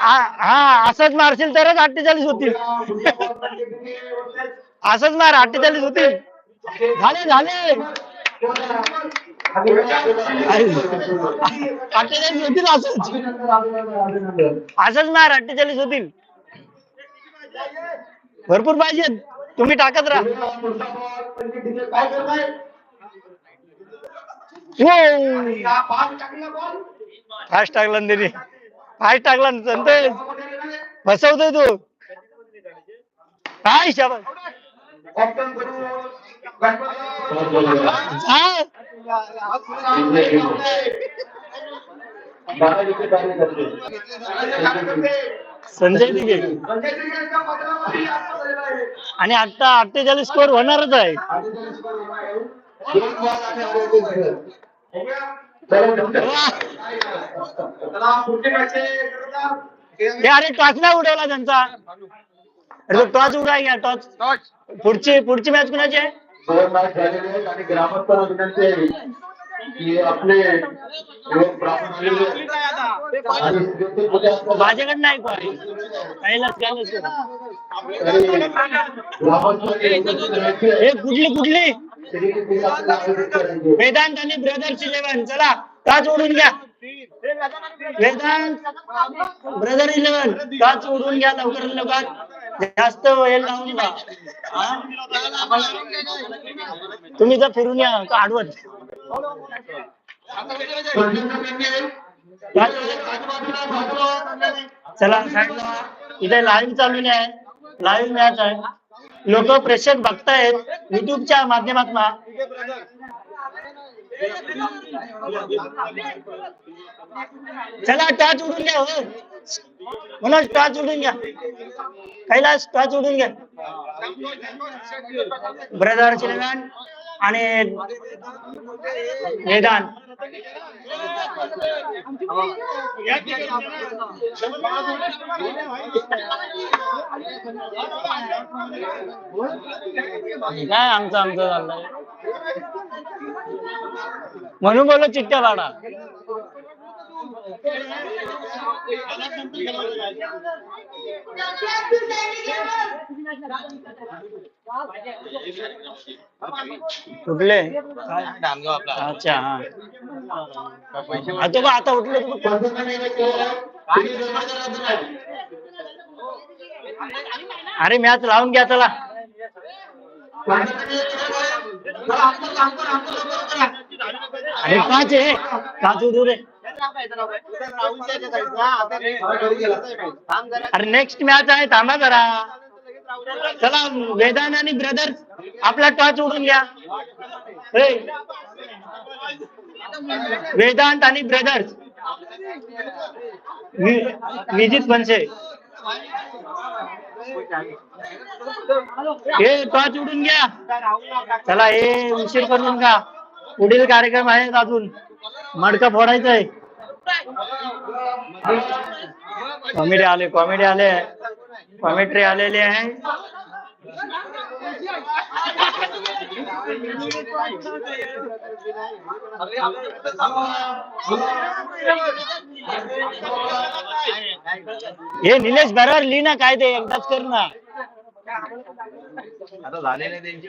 हा हा, असंच मारशील तरच अठ्ठेचाळीस होतील. असंच मार अठ्ठेचाळीस होतील. झाले झाले. अठ्ठेचाळीस होतील असंच. असंच मार अठ्ठेचाळीस होतील. भरपूर पाहिजेत. तुम्ही टाकत राहा. फास्ट टाकला ना त्याने टाकला ना फसवतोय तू काय शाबास संजय दिघे. आणि आता अठ्ठेचाळीस स्कोर होणारच आहे. अरे टॉच नाही उडवला त्यांचा. अरे तो टॉच उडाय घ्या टॉच पुढची पुढची मॅच कुणाची आहे? दोन मॅच झालेले आहेत आणि ग्रामस्थांना विनंती आहे की आपले युवक ब्राह्मण माझ्याकडे नाही कोण. आहे. हे कुठली कुठली? वेदांत आणि ब्रदर्स इलेव्हन चला टॉच ओढून घ्या? वेदांत ब्रदर इलेव्हन टॉच ओढून घ्या लवकर लवकर? जास्त वेळ लावून नका तुम्ही तर फिरून या आडवत? चला साईडला. इथे लाईव्ह चालू आहे. लाईव्ह मॅच आहे. लोक प्रेक्षक बघतायत युट्यूबच्या माध्यमातून. चला टॉच उडून घ्या हो. मनोज टॉच उडून घ्या. कैलास टॉच उडून घ्या. ब्रदर चिलगण आणि वेदांत काय आमचं आमचं चाललंय? म्हणून बोललो चिठ्ठ्या पाडा कुठले? अच्छा हा. तो आता उठले अरे मॅच लावून घ्या चला. अरे पाच आहे. पाच दूर आहे. अरे नेक्स्ट मॅच आहे थांबा जरा. चला वेदांत आणि ब्रदर्स आपला टॉच उडून घ्या. वेदांत आणि ब्रदर्स विजित बनसे हे टॉच उडून घ्या. चला हे उशीर करून का पुढील कार्यक्रम आहेत अजून. मडकं फोडायचंय. कॉमेडी आले कॉमेडी आले. कॉमेट्री आलेली आहे. हे निलेश बरोबर लिहि ना काय ते एकदाच कर ना. आता झालेले त्यांची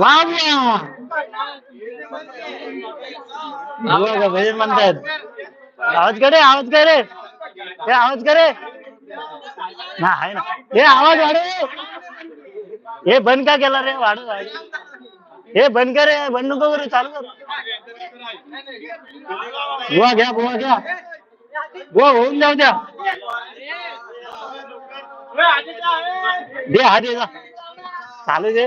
वा वा भजन म्हणतात आवाज करे आवाज करे हे आवाज करे ना आहे ना हे आवाज वाढव हे बंद का केला रे वाढव हे बंद करे बंद नको करू चालू कर बुवा घ्या बुवा घ्या बुवा होऊन जाऊ द्या બે હાજે ચાલુ છે?